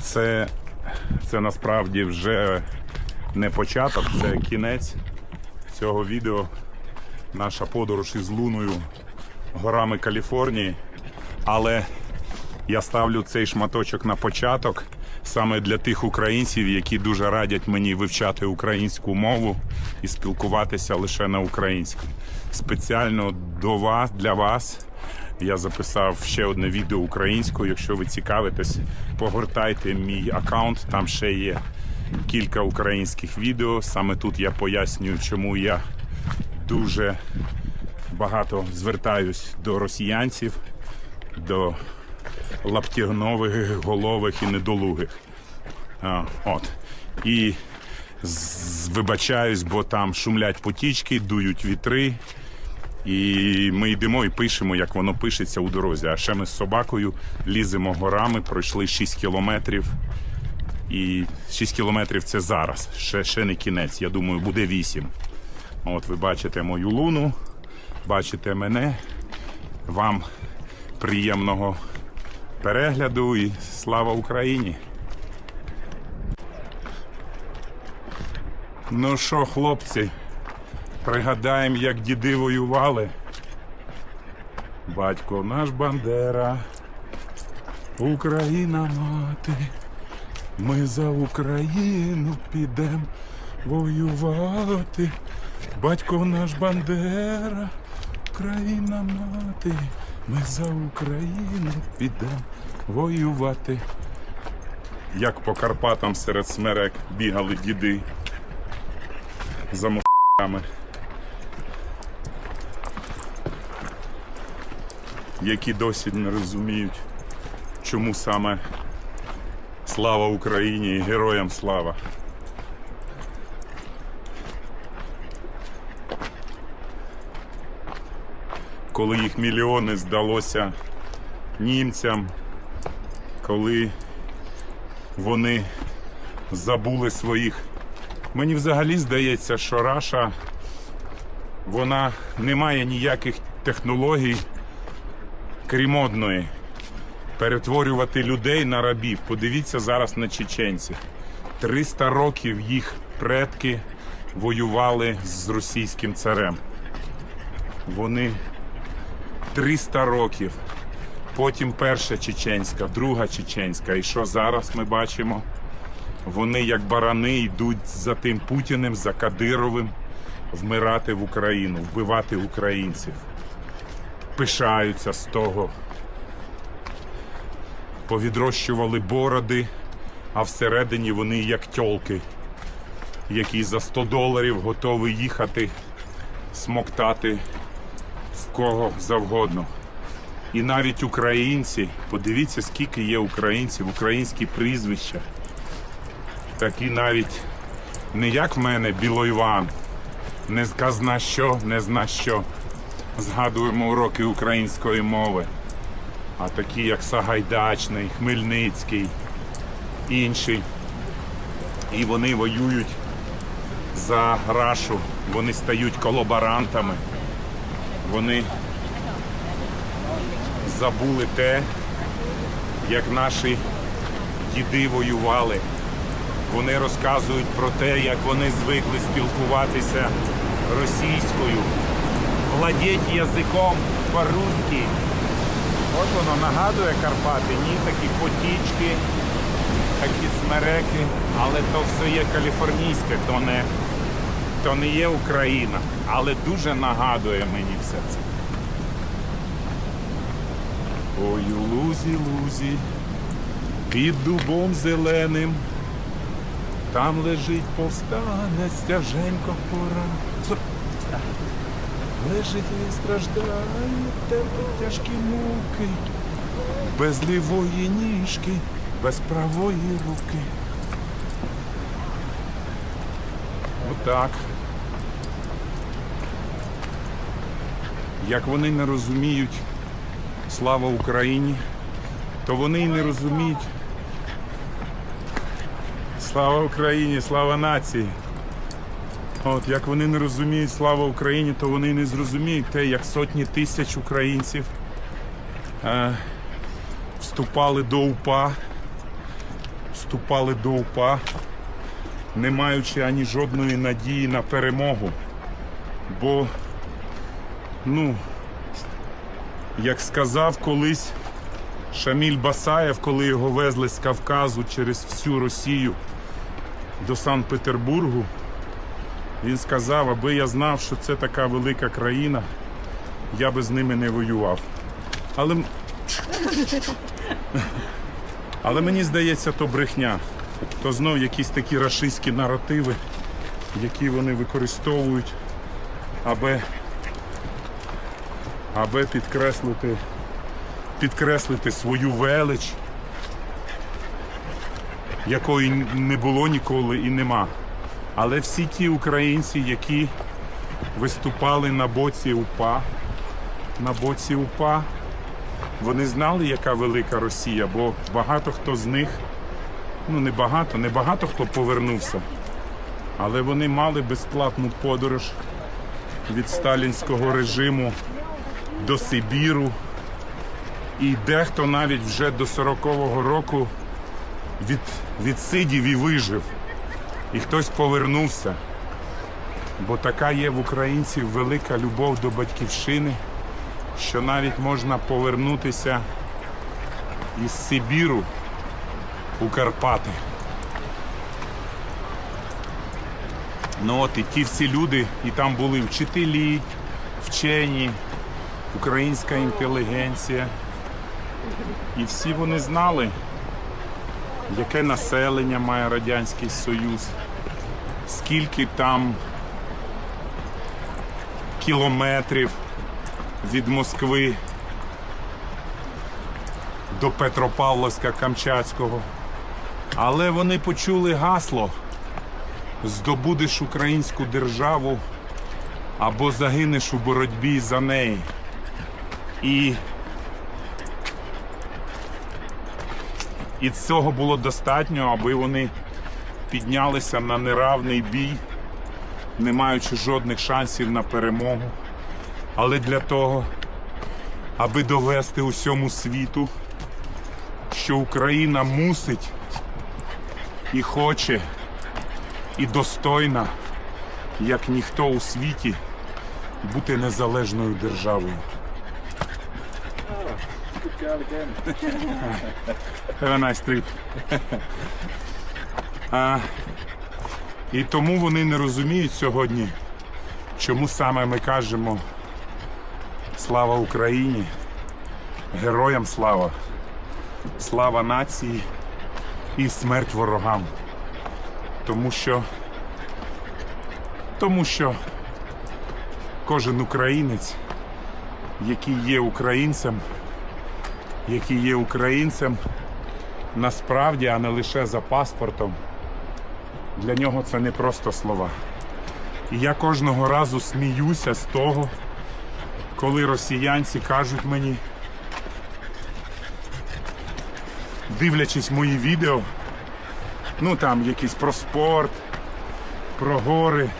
Це, це насправді вже не початок, це кінець цього відео. Наша подорож із луною горами Каліфорнії. Але я ставлю цей шматочок на початок саме для тих українців, які дуже радять мені вивчати українську мову і спілкуватися лише на українській. Спеціально до вас для вас я записав ще одне відео українською. Якщо ви цікавитесь, погортайте мій аккаунт. Там ще є кілька українських відео. Саме тут я пояснюю, чому я дуже багато звертаюсь до росіянців, до лаптігнових, голових і недолугих. А, от. І вибачаюсь, бо там шумлять потічки, дують вітри. І ми йдемо і пишемо, як воно пишеться у дорозі. А ще ми з собакою ліземо горами, пройшли 6 кілометрів. І 6 кілометрів це зараз. Ще, ще не кінець. Я думаю, буде 8. От ви бачите мою луну, бачите мене. Вам приємного перегляду і слава Україні! Ну що, хлопці, пригадаємо, як діди воювали. Батько наш Бандера, Україна мати, ми за Україну підемо воювати. Батько наш Бандера, Україна мати, ми за Україну підемо воювати. Як по Карпатам серед смерек бігали діди за мохами, які досі не розуміють, чому саме слава Україні і героям слава. Коли їх мільйони здалося німцям, коли вони забули своїх Мені взагалі здається, що Раша вона не має ніяких технологій, крім одної. Перетворювати людей на рабів. Подивіться зараз на чеченців. 300 років їх предки воювали з російським царем. Вони 300 років. Потім перша чеченська, друга чеченська. І що зараз ми бачимо? Вони, як барани, йдуть за тим Путіним, за Кадировим, вмирати в Україну, вбивати українців. Пишаються з того. Повідрощували бороди, а всередині вони як тьолки, які за 100 доларів готові їхати, смоктати в кого завгодно. І навіть українці, подивіться, скільки є українців, українські прізвища такі навіть не як в мене Білойван, не казна що, не зна що. Згадуємо уроки української мови. А такі, як Сагайдачний, Хмельницький, інші. І вони воюють за рашу, вони стають колаборантами. Вони забули те, як наші діди воювали. Вони розказують про те, як вони звикли спілкуватися російською, владіти язиком по-русски. От воно нагадує Карпати, ні, такі потічки, такі смереки, але то все є каліфорнійське, то не, то не є Україна. Але дуже нагадує мені все це. Ой, лузі, лузі, під дубом зеленим. Там лежить повстанець, тяженько пора. Лежить він страждає, терпить тяжкі муки, без лівої ніжки, без правої руки. Отак. Як вони не розуміють слава Україні, то вони й не розуміють Слава Україні, слава нації. От як вони не розуміють слава Україні, то вони не зрозуміють те, як сотні тисяч українців е, вступали до УПА, вступали до УПА, не маючи ані жодної надії на перемогу. Бо, ну, як сказав колись Шаміль Басаєв, коли його везли з Кавказу через всю Росію до Санкт-Петербургу, він сказав, аби я знав, що це така велика країна, я би з ними не воював. Але, але мені здається, то брехня. То знов якісь такі рашистські наративи, які вони використовують, аби, аби підкреслити, підкреслити свою велич, якої не було ніколи і нема. Але всі ті українці, які виступали на боці УПА, на боці УПА, вони знали, яка велика Росія, бо багато хто з них, ну не багато, не багато хто повернувся, але вони мали безплатну подорож від сталінського режиму до Сибіру. І дехто навіть вже до 40-го року від, відсидів і вижив. І хтось повернувся. Бо така є в українців велика любов до батьківщини, що навіть можна повернутися із Сибіру у Карпати. Ну от і ті всі люди, і там були вчителі, вчені, українська інтелігенція. І всі вони знали, яке населення має Радянський Союз, скільки там кілометрів від Москви до Петропавловська Камчатського. Але вони почули гасло здобудеш українську державу або загинеш у боротьбі за неї. І І цього було достатньо, аби вони піднялися на неравний бій, не маючи жодних шансів на перемогу. Але для того, аби довести усьому світу, що Україна мусить і хоче, і достойна, як ніхто у світі, бути незалежною державою. Have a nice trip. а, і тому вони не розуміють сьогодні, чому саме ми кажемо слава Україні, героям слава, слава нації і смерть ворогам. Тому що, тому що кожен українець, який є українцем, який є українцем, насправді, а не лише за паспортом, для нього це не просто слова. І я кожного разу сміюся з того, коли росіянці кажуть мені, дивлячись мої відео, ну там якісь про спорт, про гори,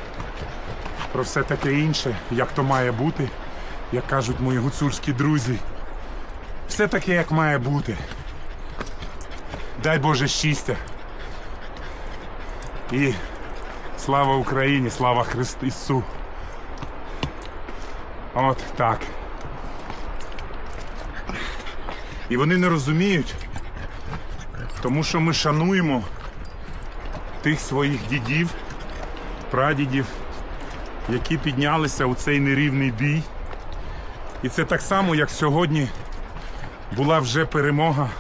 про все таке інше, як то має бути, як кажуть мої гуцульські друзі. Все таке, як має бути. Дай Боже щастя. І слава Україні, слава Христу Ісу. От так. І вони не розуміють, тому що ми шануємо тих своїх дідів, прадідів, які піднялися у цей нерівний бій. І це так само, як сьогодні була вже перемога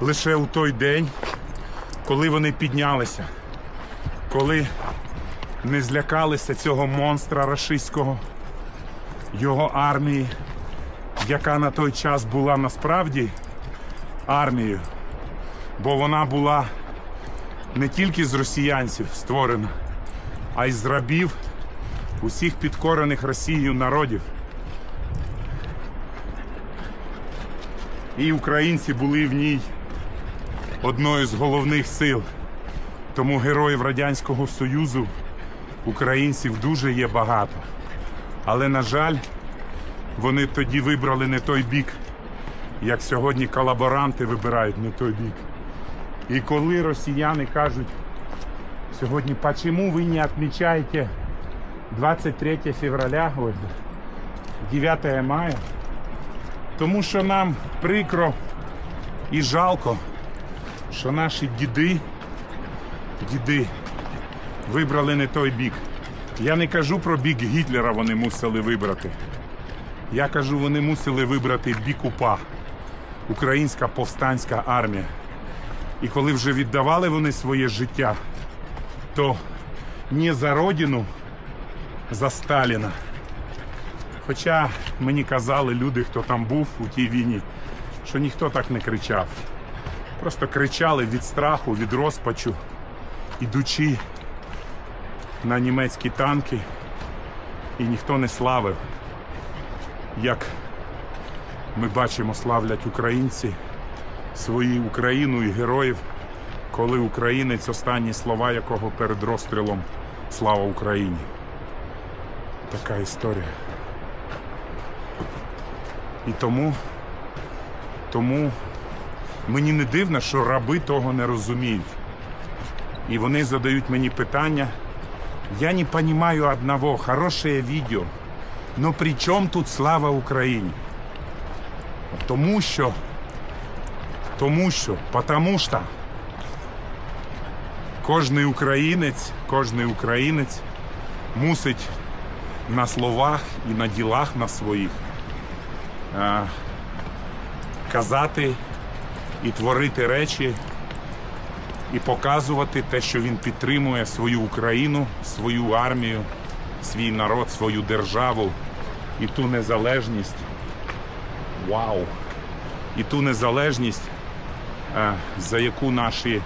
лише у той день, коли вони піднялися, коли не злякалися цього монстра рашистського, його армії, яка на той час була насправді армією, бо вона була не тільки з росіянців створена, а й з рабів усіх підкорених Росією народів. І українці були в ній одною з головних сил. Тому героїв Радянського Союзу українців дуже є багато. Але, на жаль, вони тоді вибрали не той бік, як сьогодні колаборанти вибирають не той бік. І коли росіяни кажуть, сьогодні, почему ви не відмічаєте 23 февраля, ой, 9 мая, тому що нам прикро і жалко, що наші діди, діди вибрали не той бік. Я не кажу про бік Гітлера вони мусили вибрати. Я кажу, вони мусили вибрати бік УПА, Українська повстанська армія. І коли вже віддавали вони своє життя, то не за родину, за Сталіна. Хоча мені казали люди, хто там був у тій війні, що ніхто так не кричав. Просто кричали від страху, від розпачу, ідучи на німецькі танки, і ніхто не славив, як ми бачимо, славлять українці свою Україну і героїв, коли українець останні слова якого перед розстрілом Слава Україні. Така історія. І тому, тому мені не дивно, що раби того не розуміють. І вони задають мені питання. Я не понимаю одного, хорошее видео, но при чем тут слава Україні? Тому що, тому що, потому що кожний українець, кожний українець мусить на словах і на ділах на своїх казати і творити речі, і показувати те, що він підтримує свою Україну, свою армію, свій народ, свою державу і ту незалежність. Вау! І ту незалежність, за яку наші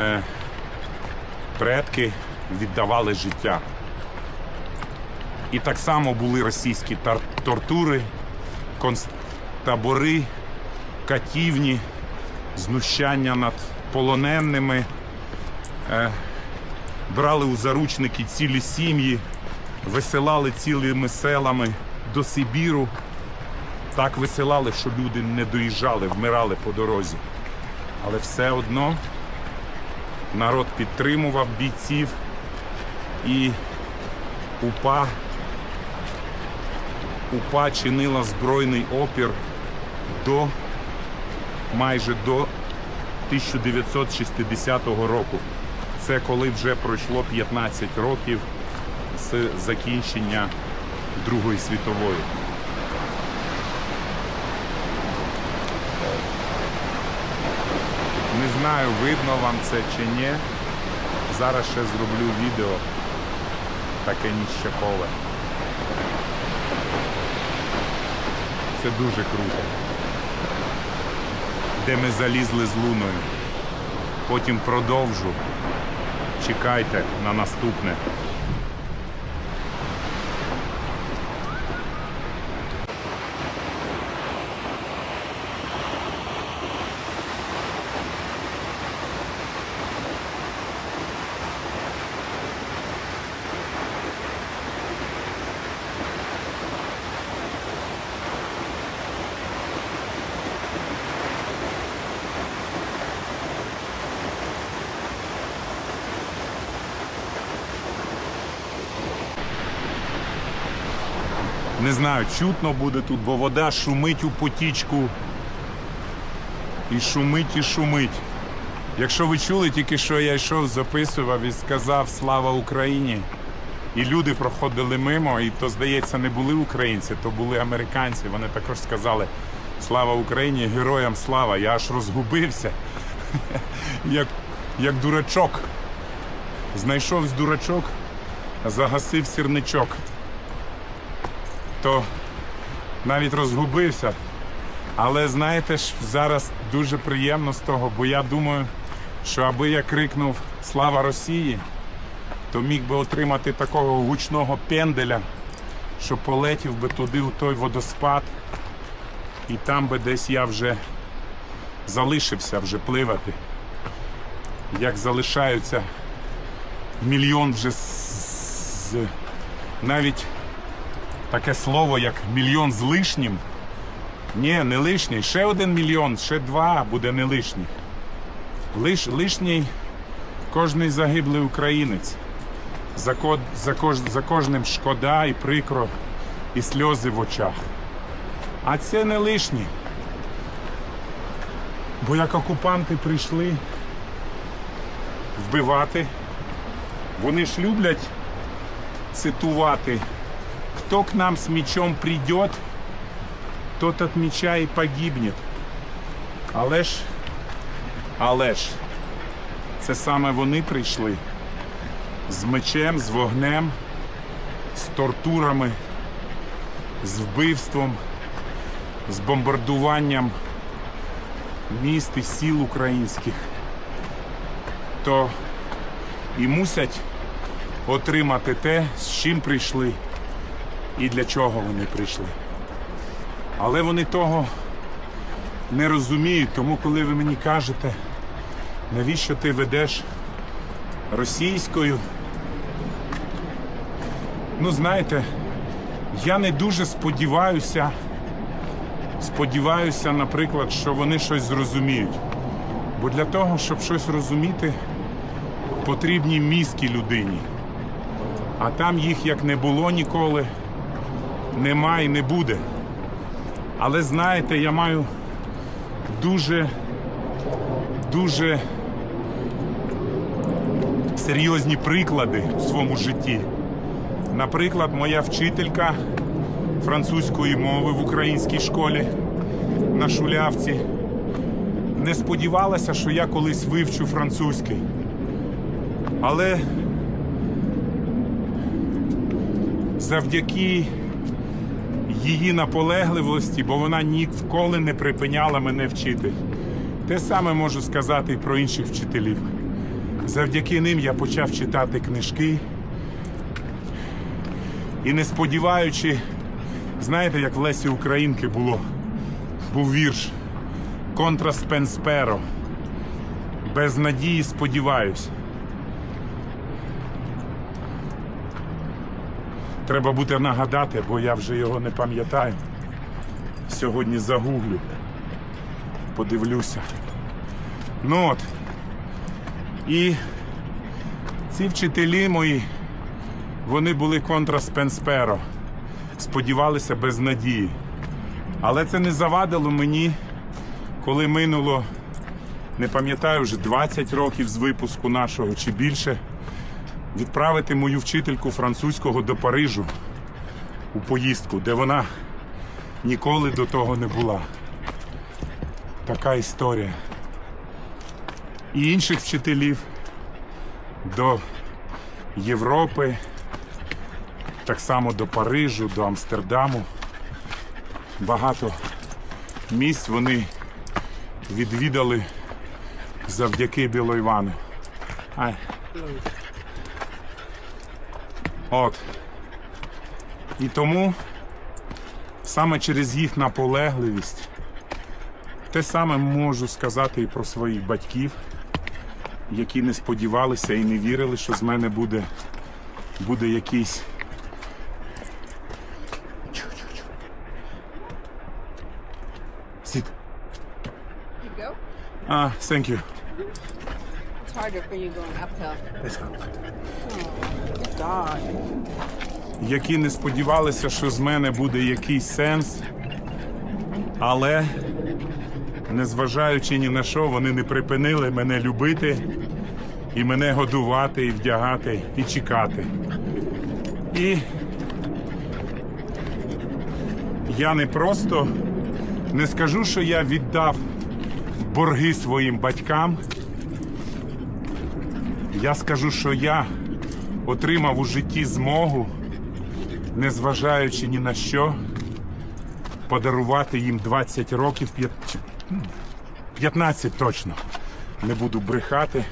е, предки віддавали життя. І так само були російські тортури, концтабори, катівні, знущання над полоненими, е, брали у заручники цілі сім'ї, висилали цілими селами до Сибіру. Так висилали, що люди не доїжджали, вмирали по дорозі. Але все одно народ підтримував бійців і УПА, УПА чинила збройний опір до майже до 1960 року. Це коли вже пройшло 15 років з закінчення Другої світової. Не знаю, видно вам це чи ні. Зараз ще зроблю відео таке ніщакове. Це дуже круто. Де ми залізли з луною. Потім продовжу. Чекайте на наступне. Не знаю, чутно буде тут, бо вода шумить у потічку. І шумить, і шумить. Якщо ви чули, тільки що я йшов, записував і сказав Слава Україні. І люди проходили мимо, і то, здається, не були українці, то були американці. Вони також сказали Слава Україні, героям слава. Я аж розгубився, як, як дурачок. Знайшов з дурачок, загасив сірничок то навіть розгубився. Але знаєте ж, зараз дуже приємно з того, бо я думаю, що аби я крикнув Слава Росії, то міг би отримати такого гучного пенделя, що полетів би туди у той водоспад, і там би десь я вже залишився вже пливати. Як залишаються мільйон вже з, навіть таке слово, як мільйон з лишнім, Ні, не лишній. Ще один мільйон, ще два буде не лишній. Лиш, лишній кожний загиблий українець. За, за, за кожним шкода і прикро, і сльози в очах. А це не лишнє. Бо як окупанти прийшли вбивати, вони ж люблять цитувати. Хто к нам з мечом прийде, тот от меча і погибне. Але ж, але ж, це саме вони прийшли. З мечем, з вогнем, з тортурами, з вбивством, з бомбардуванням міст і сіл українських, то і мусять отримати те, з чим прийшли і для чого вони прийшли. Але вони того не розуміють, тому коли ви мені кажете, навіщо ти ведеш російською, ну знаєте, я не дуже сподіваюся, сподіваюся, наприклад, що вони щось зрозуміють. Бо для того, щоб щось розуміти, потрібні мізки людині. А там їх як не було ніколи, нема і не буде. Але знаєте, я маю дуже, дуже серйозні приклади в своєму житті. Наприклад, моя вчителька французької мови в українській школі на Шулявці не сподівалася, що я колись вивчу французький. Але завдяки її наполегливості, бо вона ніколи не припиняла мене вчити. Те саме можу сказати і про інших вчителів. Завдяки ним я почав читати книжки. І не сподіваючи, знаєте, як в Лесі Українки було, був вірш Контра Спенсперо. Без надії сподіваюсь. Треба буде нагадати, бо я вже його не пам'ятаю. Сьогодні загуглю. Подивлюся. Ну от. І ці вчителі мої, вони були контра Спенсперо. Сподівалися без надії. Але це не завадило мені, коли минуло, не пам'ятаю, вже 20 років з випуску нашого чи більше відправити мою вчительку французького до Парижу у поїздку, де вона ніколи до того не була. Така історія. І інших вчителів до Європи, так само до Парижу, до Амстердаму. Багато місць вони відвідали завдяки Білоївану. Ай. От. І тому саме через їх наполегливість те саме можу сказати і про своїх батьків, які не сподівалися і не вірили, що з мене буде, буде якийсь. Sit. You go? Ah, thank you. It's harder for you going uphill. Let's go. Dog. Які не сподівалися, що з мене буде якийсь сенс, але, незважаючи ні на що, вони не припинили мене любити і мене годувати, і вдягати, і чекати. І я не просто не скажу, що я віддав борги своїм батькам. Я скажу, що я отримав у житті змогу незважаючи ні на що, подарувати їм 20 років, п'ят- чи, м, 15 точно. Не буду брехати.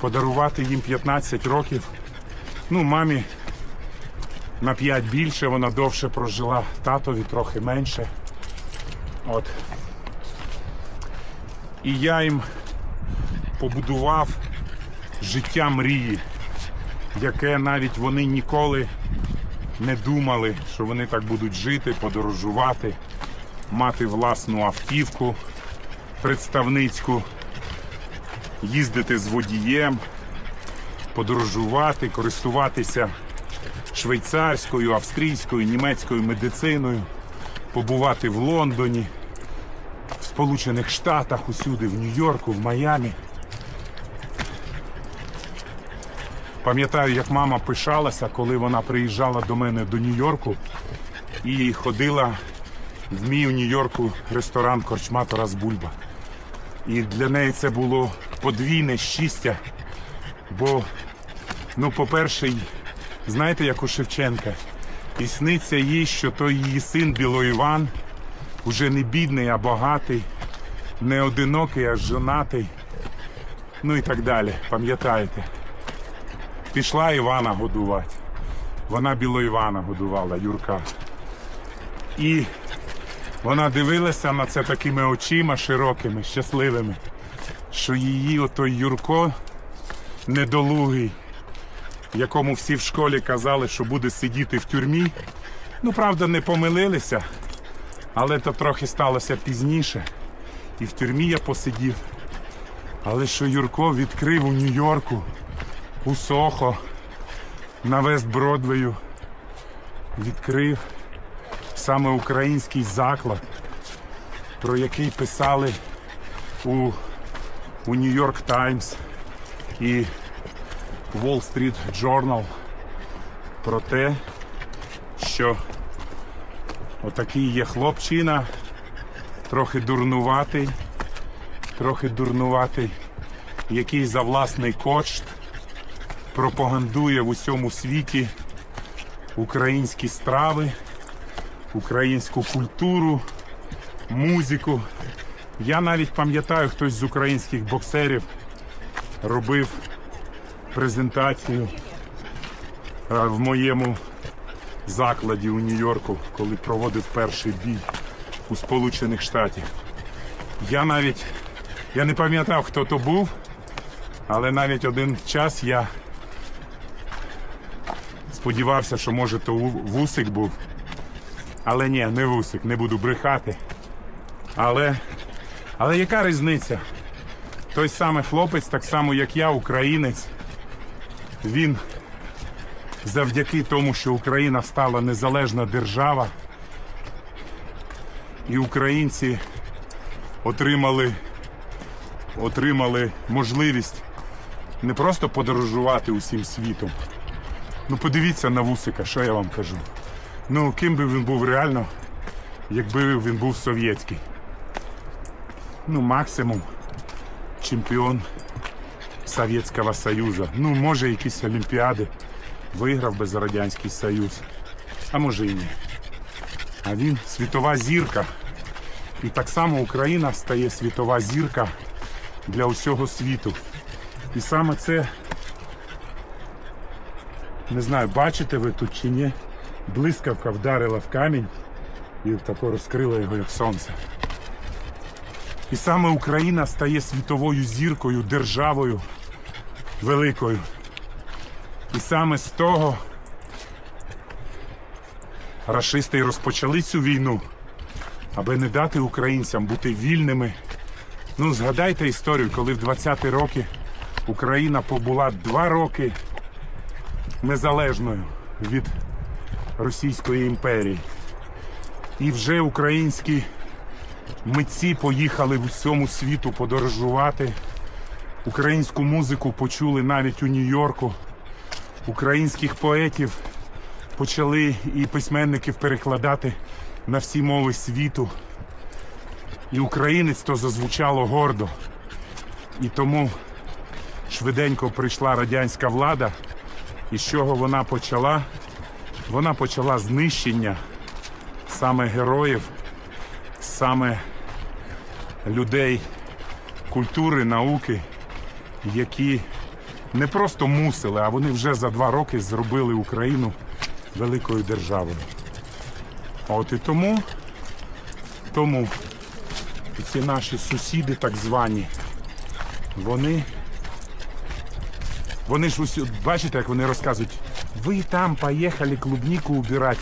Подарувати їм 15 років. Ну, мамі на 5 більше, вона довше прожила, татові трохи менше. От. І я їм побудував життя мрії яке навіть вони ніколи не думали, що вони так будуть жити, подорожувати, мати власну автівку представницьку, їздити з водієм, подорожувати, користуватися швейцарською, австрійською, німецькою медициною, побувати в Лондоні, в Сполучених Штатах, усюди, в Нью-Йорку, в Майамі. Пам'ятаю, як мама пишалася, коли вона приїжджала до мене до Нью-Йорку і ходила в мій у Нью-Йорку ресторан Корчма Тарас Бульба. І для неї це було подвійне щастя. Бо, ну, по-перше, знаєте, як у Шевченка, і сниться їй, що той її син Біло Іван уже не бідний, а багатий, не одинокий, а жонатий. Ну і так далі. Пам'ятаєте? Пішла Івана годувати. Вона Біло Івана годувала, Юрка. І вона дивилася на це такими очима широкими, щасливими, що її отой Юрко недолугий, якому всі в школі казали, що буде сидіти в тюрмі. Ну, правда, не помилилися, але то трохи сталося пізніше. І в тюрмі я посидів. Але що Юрко відкрив у Нью-Йорку, у Сохо, на Вест Бродвею, відкрив саме український заклад, про який писали у, у York Times і Wall Street Journal про те, що отакий є хлопчина, трохи дурнуватий, трохи дурнуватий, який за власний кошт пропагандує в усьому світі українські страви українську культуру, музику. Я навіть пам'ятаю, хтось з українських боксерів робив презентацію е, в моєму закладі у Нью-Йорку, коли проводив перший бій у Сполучених Штатах. Я навіть я не пам'ятав, хто то був, але навіть один час я сподівався, що може то вусик був. Але ні, не вусик, не буду брехати. Але, але яка різниця? Той самий хлопець, так само як я, українець, він завдяки тому, що Україна стала незалежна держава, і українці отримали, отримали можливість не просто подорожувати усім світом. Ну подивіться на вусика, що я вам кажу. Ну, ким би він був реально, якби він був совєтський. Ну, максимум чемпіон Совєтського Союзу. Ну, може, якісь Олімпіади виграв би за Радянський Союз. А може і ні. А він світова зірка. І так само Україна стає світова зірка для усього світу. І саме це, не знаю, бачите ви тут чи ні, блискавка вдарила в камінь і тако розкрила його як сонце. І саме Україна стає світовою зіркою, державою великою. І саме з того рашисти розпочали цю війну, аби не дати українцям бути вільними. Ну, згадайте історію, коли в 20-ті роки Україна побула два роки незалежною від Російської імперії. І вже українські митці поїхали в усьому світу подорожувати. Українську музику почули навіть у Нью-Йорку. Українських поетів почали і письменників перекладати на всі мови світу. І українець то зазвучало гордо. І тому швиденько прийшла радянська влада. І з чого вона почала? Вона почала знищення саме героїв, саме людей культури, науки, які не просто мусили, а вони вже за два роки зробили Україну великою державою. От і тому, тому ці наші сусіди, так звані, вони вони ж усі, бачите, як вони розказують, ви там поїхали клубніку убирати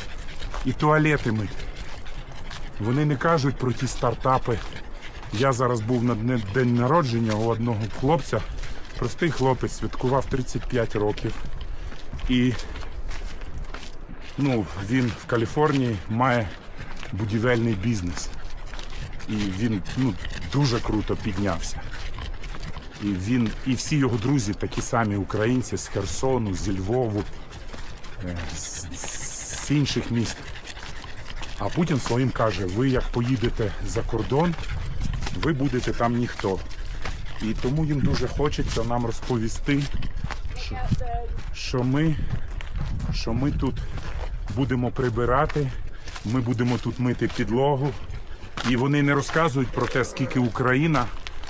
і туалети мити. Вони не кажуть про ті стартапи. Я зараз був на день народження у одного хлопця. Простий хлопець святкував 35 років. І ну, він в Каліфорнії має будівельний бізнес. І він ну, дуже круто піднявся. І він, і всі його друзі такі самі українці з Херсону, зі Львову, е, з, з інших міст. А Путін своїм каже: ви як поїдете за кордон, ви будете там ніхто. І тому їм дуже хочеться нам розповісти, що, що, ми, що ми тут будемо прибирати, ми будемо тут мити підлогу. І вони не розказують про те, скільки Україна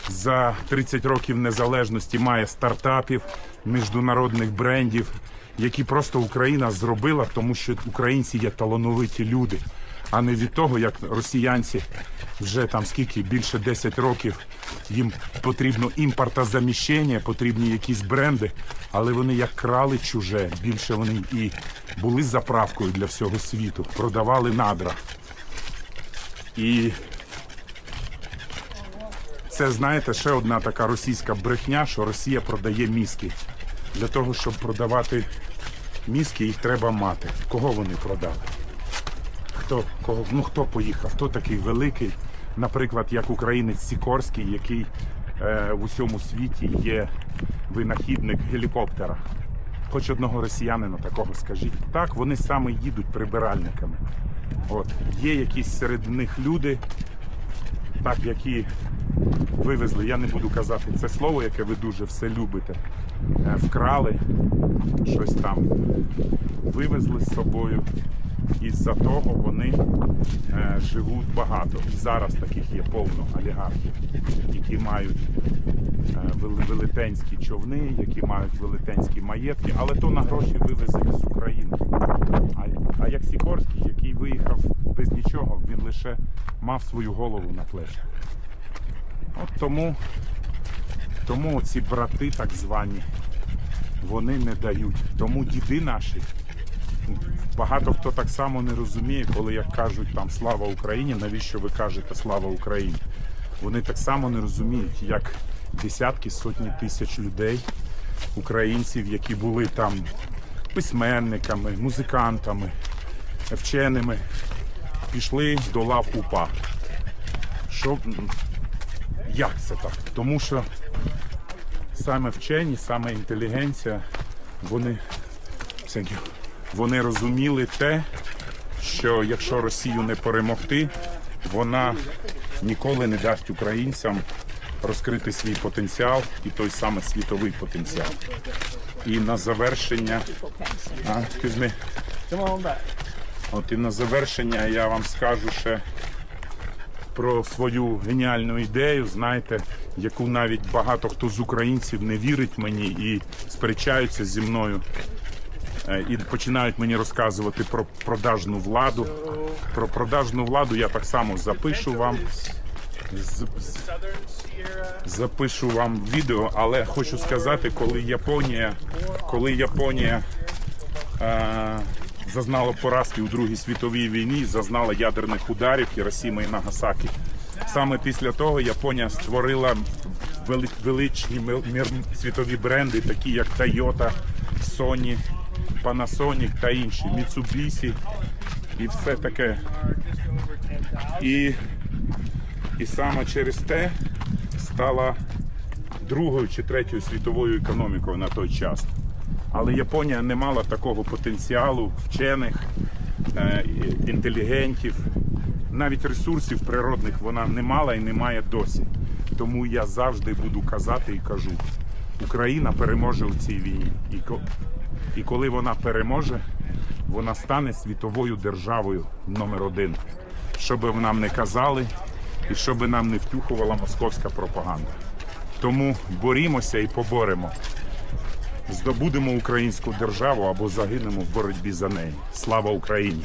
за 30 років незалежності має стартапів, міжнародних брендів, які просто Україна зробила, тому що українці є талановиті люди, а не від того, як росіянці вже там скільки більше 10 років їм потрібно імпортозаміщення, потрібні якісь бренди, але вони як крали чуже, більше вони і були заправкою для всього світу, продавали надра. І це, знаєте, ще одна така російська брехня, що Росія продає мізки. Для того, щоб продавати мізки, їх треба мати. Кого вони продали? Хто, кого, ну, хто поїхав? Хто такий великий, наприклад, як українець Сікорський, який е, в усьому світі є винахідник гелікоптера. Хоч одного росіянина такого скажіть. Так, вони саме їдуть прибиральниками. От. Є якісь серед них люди, так, які вивезли, я не буду казати це слово, яке ви дуже все любите. Е, Вкрали щось там, вивезли з собою. І з-за того вони е, живуть багато. І зараз таких є повно олігархів, які мають е, велетенські човни, які мають велетенські маєтки, але то на гроші вивезені з України. А, а як Сікорський, який виїхав без нічого, він лише мав свою голову на плечах. От тому, тому ці брати, так звані, вони не дають. Тому діди наші. Багато хто так само не розуміє, коли як кажуть там слава Україні, навіщо ви кажете слава Україні? Вони так само не розуміють, як десятки, сотні тисяч людей, українців, які були там письменниками, музикантами, вченими, пішли до лав УПА. Що як це так? Тому що саме вчені, саме інтелігенція, вони, вони розуміли те, що якщо Росію не перемогти, вона ніколи не дасть українцям розкрити свій потенціал і той саме світовий потенціал. І на завершення. А. От і на завершення я вам скажу ще про свою геніальну ідею, знаєте, яку навіть багато хто з українців не вірить мені і сперечаються зі мною. Е, І починають мені розказувати про продажну владу. Про продажну владу я так само запишу вам. Запишу вам відео, але хочу сказати, коли Японія, коли Японія е, зазнала поразки у Другій світовій війні, зазнала ядерних ударів Хіросіма і Нагасакі. Саме після того Японія створила величні світові бренди, такі як Toyota, Sony, Panasonic та інші, Mitsubishi і все таке. І, і саме через те стала другою чи третьою світовою економікою на той час. Але Японія не мала такого потенціалу вчених, е, інтелігентів, навіть ресурсів природних вона не мала і не має досі. Тому я завжди буду казати і кажу: Україна переможе у цій війні. І коли вона переможе, вона стане світовою державою номер один. Що би нам не казали, і що би нам не втюхувала московська пропаганда. Тому борімося і поборемо здобудемо українську державу або загинемо в боротьбі за неї. Слава Україні!